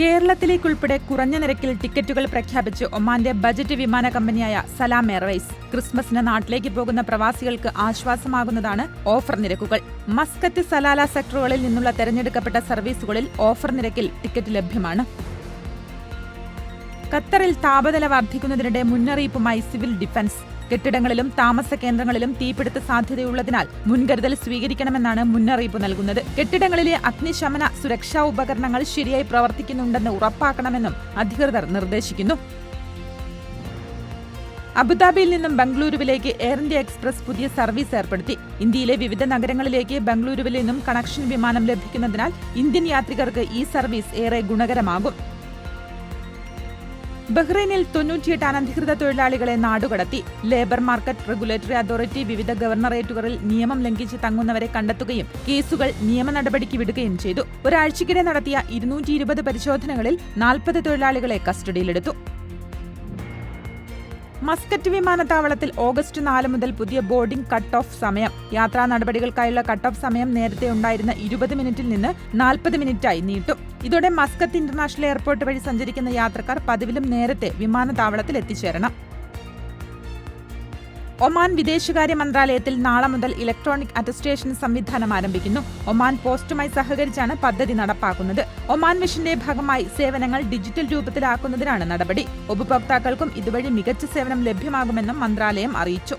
കേരളത്തിലേക്കുൾപ്പെടെ കുറഞ്ഞ നിരക്കിൽ ടിക്കറ്റുകൾ പ്രഖ്യാപിച്ച് ഒമാന്റെ ബജറ്റ് വിമാന കമ്പനിയായ സലാം എയർവേസ്. ക്രിസ്മസിന് നാട്ടിലേക്ക് പോകുന്ന പ്രവാസികൾക്ക് ആശ്വാസമാകുന്നതാണ് ഓഫർ നിരക്കുകൾ. മസ്കറ്റ് സലാല സെക്ടറുകളിൽ നിന്നുള്ള തെരഞ്ഞെടുക്കപ്പെട്ട സർവീസുകളിൽ ഓഫർ നിരക്കിൽ ടിക്കറ്റ് ലഭ്യമാണ്. ഖത്തറിൽ താപനില വർദ്ധിക്കുന്നതിനിടെ മുന്നറിയിപ്പുമായി സിവിൽ ഡിഫൻസ്. കെട്ടിടങ്ങളിലും താമസ കേന്ദ്രങ്ങളിലും തീപിടുത്ത സാധ്യതയുള്ളതിനാൽ മുൻകരുതൽ സ്വീകരിക്കണമെന്നാണ് മുന്നറിയിപ്പ് നൽകുന്നത്. കെട്ടിടങ്ങളിലെ അഗ്നിശമന സുരക്ഷാ ഉപകരണങ്ങൾ ശരിയായി പ്രവർത്തിക്കുന്നുണ്ടെന്ന് ഉറപ്പാക്കണമെന്നും അധികൃതർ നിർദ്ദേശിക്കുന്നു. അബുദാബിയിൽ നിന്നും ബംഗളൂരുവിലേക്ക് എയർ ഇന്ത്യ എക്സ്പ്രസ് പുതിയ സർവീസ് ഏർപ്പെടുത്തി. ഇന്ത്യയിലെ വിവിധ നഗരങ്ങളിലേക്ക് ബംഗളൂരുവിൽ നിന്നും കണക്ഷൻ വിമാനം ലഭിക്കുന്നതിനാൽ ഇന്ത്യൻ യാത്രികർക്ക് ഈ സർവീസ് ഏറെ ഗുണകരമാകും. ബഹ്റൈനിൽ തൊണ്ണൂറ്റിയെട്ട് അനധികൃത തൊഴിലാളികളെ നാടുകടത്തി. ലേബർ മാർക്കറ്റ് റെഗുലേറ്ററി അതോറിറ്റി വിവിധ ഗവർണറേറ്റുകളിൽ നിയമം ലംഘിച്ച് തങ്ങുന്നവരെ കണ്ടെത്തുകയും കേസുകൾ നിയമ നടപടിക്ക് വിടുകയും ചെയ്തു. ഒരാഴ്ചക്കിടെ നടത്തിയ ഇരുന്നൂറ്റി പരിശോധനകളിൽ നാൽപ്പത് തൊഴിലാളികളെ കസ്റ്റഡിയിലെടുത്തു. മസ്കറ്റ് വിമാനത്താവളത്തിൽ ഓഗസ്റ്റ് നാല് മുതൽ പുതിയ ബോർഡിംഗ് കട്ട് ഓഫ് സമയം. യാത്രാ നടപടികൾക്കായുള്ള കട്ട് ഓഫ് സമയം നേരത്തെ ഉണ്ടായിരുന്ന ഇരുപത് മിനിറ്റിൽ നിന്ന് നാൽപ്പത് മിനിറ്റായി നീട്ടും. ഇതോടെ മസ്കത്ത് ഇന്റർനാഷണൽ എയർപോർട്ട് വഴി സഞ്ചരിക്കുന്ന യാത്രക്കാർ പതിവിലും നേരത്തെ വിമാനത്താവളത്തിൽ എത്തിച്ചേരണം. ഒമാൻ വിദേശകാര്യ മന്ത്രാലയത്തിൽ നാളെ മുതൽ ഇലക്ട്രോണിക് അറ്റസ്റ്റേഷൻ സംവിധാനം ആരംഭിക്കുന്നു. ഒമാൻ പോസ്റ്റുമായി സഹകരിച്ചാണ് പദ്ധതി നടപ്പാക്കുന്നത്. ഒമാൻ മിഷന്റെ ഭാഗമായി സേവനങ്ങൾ ഡിജിറ്റൽ രൂപത്തിലാക്കുന്നതിനാണ് നടപടി. ഉപഭോക്താക്കൾക്കും ഇതുവഴി മികച്ച സേവനം ലഭ്യമാകുമെന്നും മന്ത്രാലയം അറിയിച്ചു.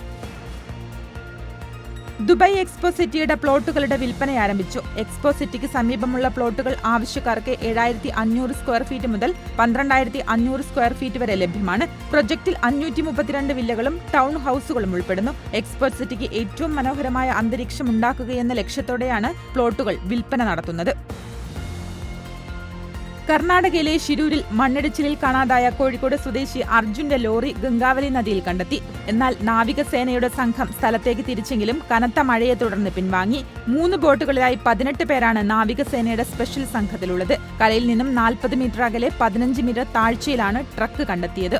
ദുബായ് എക്സ്പോ സിറ്റിയുടെ പ്ലോട്ടുകളുടെ വിൽപ്പന ആരംഭിച്ചു. എക്സ്പോ സിറ്റിക്ക് സമീപമുള്ള പ്ലോട്ടുകൾ ആവശ്യക്കാർക്ക് ഏഴായിരത്തി അഞ്ഞൂറ് സ്ക്വയർ ഫീറ്റ് മുതൽ പന്ത്രണ്ടായിരത്തി അഞ്ഞൂറ് സ്ക്വയർ ഫീറ്റ് വരെ ലഭ്യമാണ്. പ്രൊജക്ടിൽ അഞ്ഞൂറ്റി മുപ്പത്തിരണ്ട് വില്ലകളും ടൗൺ ഹൌസുകളും ഉൾപ്പെടുന്നു. എക്സ്പോ സിറ്റിക്ക് ഏറ്റവും മനോഹരമായ അന്തരീക്ഷം ഉണ്ടാക്കുകയെന്ന ലക്ഷ്യത്തോടെയാണ് പ്ലോട്ടുകൾ വിൽപ്പന നടത്തുന്നത്. കർണാടകയിലെ ശിരൂരിൽ മണ്ണിടിച്ചിലിൽ കാണാതായ കോഴിക്കോട് സ്വദേശി അർജുന്റെ ലോറി ഗംഗാവലി നദിയിൽ കണ്ടെത്തി. എന്നാൽ നാവികസേനയുടെ സംഘം സ്ഥലത്തേക്ക് തിരിച്ചെങ്കിലും കനത്ത മഴയെ തുടർന്ന് പിൻവാങ്ങി. മൂന്ന് ബോട്ടുകളിലായി പതിനെട്ട് പേരാണ് നാവികസേനയുടെ സ്പെഷ്യൽ സംഘത്തിലുള്ളത്. കരയിൽ നിന്നും നാൽപ്പത് മീറ്റർ അകലെ പതിനഞ്ച് മീറ്റർ താഴ്ചയിലാണ് ട്രക്ക് കണ്ടെത്തിയത്.